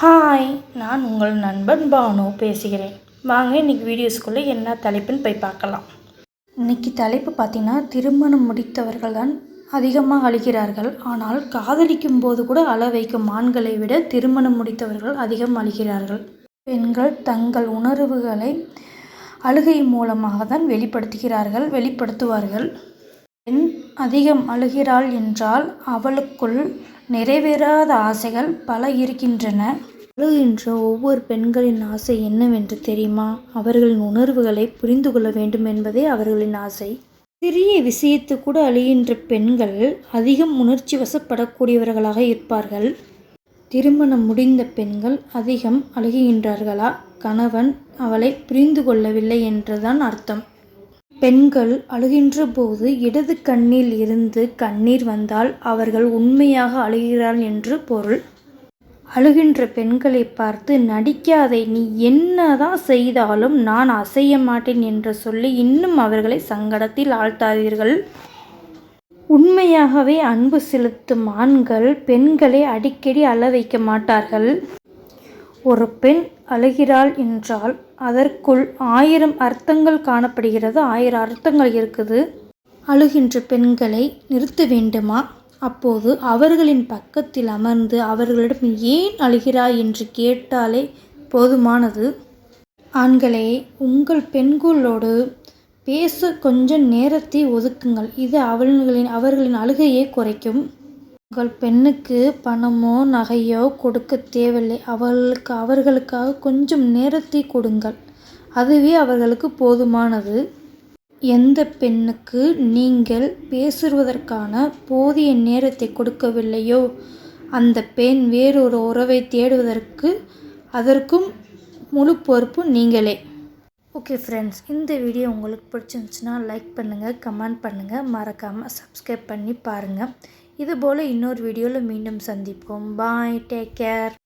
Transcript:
Hi நான் உங்கள் நண்பன் பானு பேசுகிறேன். வாங்க இன்றைக்கி வீடியோஸ்குள்ளே என்ன தலைப்புன்னு போய் பார்க்கலாம். இன்றைக்கி தலைப்பு பார்த்திங்கன்னா திருமணம் முடித்தவர்கள் தான் அதிகமாக அழுகிறார்கள். ஆனால் காதலிக்கும் போது கூட அழ வைக்கும் ஆண்களை விட திருமணம் முடித்தவர்கள் அதிகம் அழுகிறார்கள். பெண்கள் தங்கள் உணர்வுகளை அழுகை மூலமாக தான் வெளிப்படுத்துகிறார்கள் வெளிப்படுத்துவார்கள். பெண் அதிகம் அழுகிறாள் என்றால் அவளுக்குள் நிறைவேறாத ஆசைகள் பல இருக்கின்றன. அழுகின்ற ஒவ்வொரு பெண்களின் ஆசை என்னவென்று தெரியுமா? அவர்களின் உணர்வுகளை புரிந்து கொள்ள வேண்டும் என்பதே அவர்களின் ஆசை. சிறிய விஷயத்து கூட அழுகின்ற பெண்கள் அதிகம் உணர்ச்சி வசப்படக்கூடியவர்களாக இருப்பார்கள். திருமணம் முடிந்த பெண்கள் அதிகம் அழுகின்றார்களா? கணவன் அவளை புரிந்து கொள்ளவில்லை என்றுதான் அர்த்தம். பெண்கள் அழுகின்ற போது இடது கண்ணில் இருந்து கண்ணீர் வந்தால் அவர்கள் உண்மையாக அழுகிறாள் என்று பொருள். அழுகின்ற பெண்களை பார்த்து நடிக்காதே நீ என்னதான் செய்தாலும் நான் அசைய மாட்டேன் என்று சொல்லி இன்னும் அவர்களை சங்கடத்தில் ஆழ்த்தாதீர்கள். உண்மையாகவே அன்பு செலுத்தும் ஆண்கள் பெண்களை அடிக்கடி அழ வைக்க மாட்டார்கள். ஒரு பெண் அழுகிறாள் என்றால் அதற்குள் ஆயிரம் அர்த்தங்கள் காணப்படுகிறது. ஆயிரம் அர்த்தங்கள் இருக்குது. அழுகின்ற பெண்களை நிறுத்த வேண்டுமா? அப்போது அவர்களின் பக்கத்தில் அமர்ந்து அவர்களிடம் ஏன் அழுகிறாய் என்று கேட்டாலே போதுமானது. ஆண்களே உங்கள் பெண்களோடு பேச. கொஞ்சம் நேரத்தை ஒதுக்குங்கள். இது அவர்களின் அவர்களின் அழுகையை குறைக்கும். உங்கள் பெண்ணுக்கு பணமோ நகையோ கொடுக்க தேவையில்லை. அவர்களுக்கு அவர்களுக்காக கொஞ்சம் நேரத்தை கொடுங்கள். அதுவே அவர்களுக்கு போதுமானது. எந்த பெண்ணுக்கு நீங்கள் பேசுவதற்கான போதிய நேரத்தை கொடுக்கவில்லையோ அந்த பெண் வேறொரு உறவை தேடுவதற்கு அதற்கும் முழு பொறுப்பு நீங்களே. ஓகே ஃப்ரெண்ட்ஸ் இந்த வீடியோ உங்களுக்கு பிடிச்சிருந்துச்சுன்னா லைக் பண்ணுங்கள் கமெண்ட் பண்ணுங்கள் மறக்காமல் சப்ஸ்கிரைப் பண்ணி பாருங்கள் இதுபோல் இன்னொரு வீடியோவில் மீண்டும் சந்திப்போம். Bye take care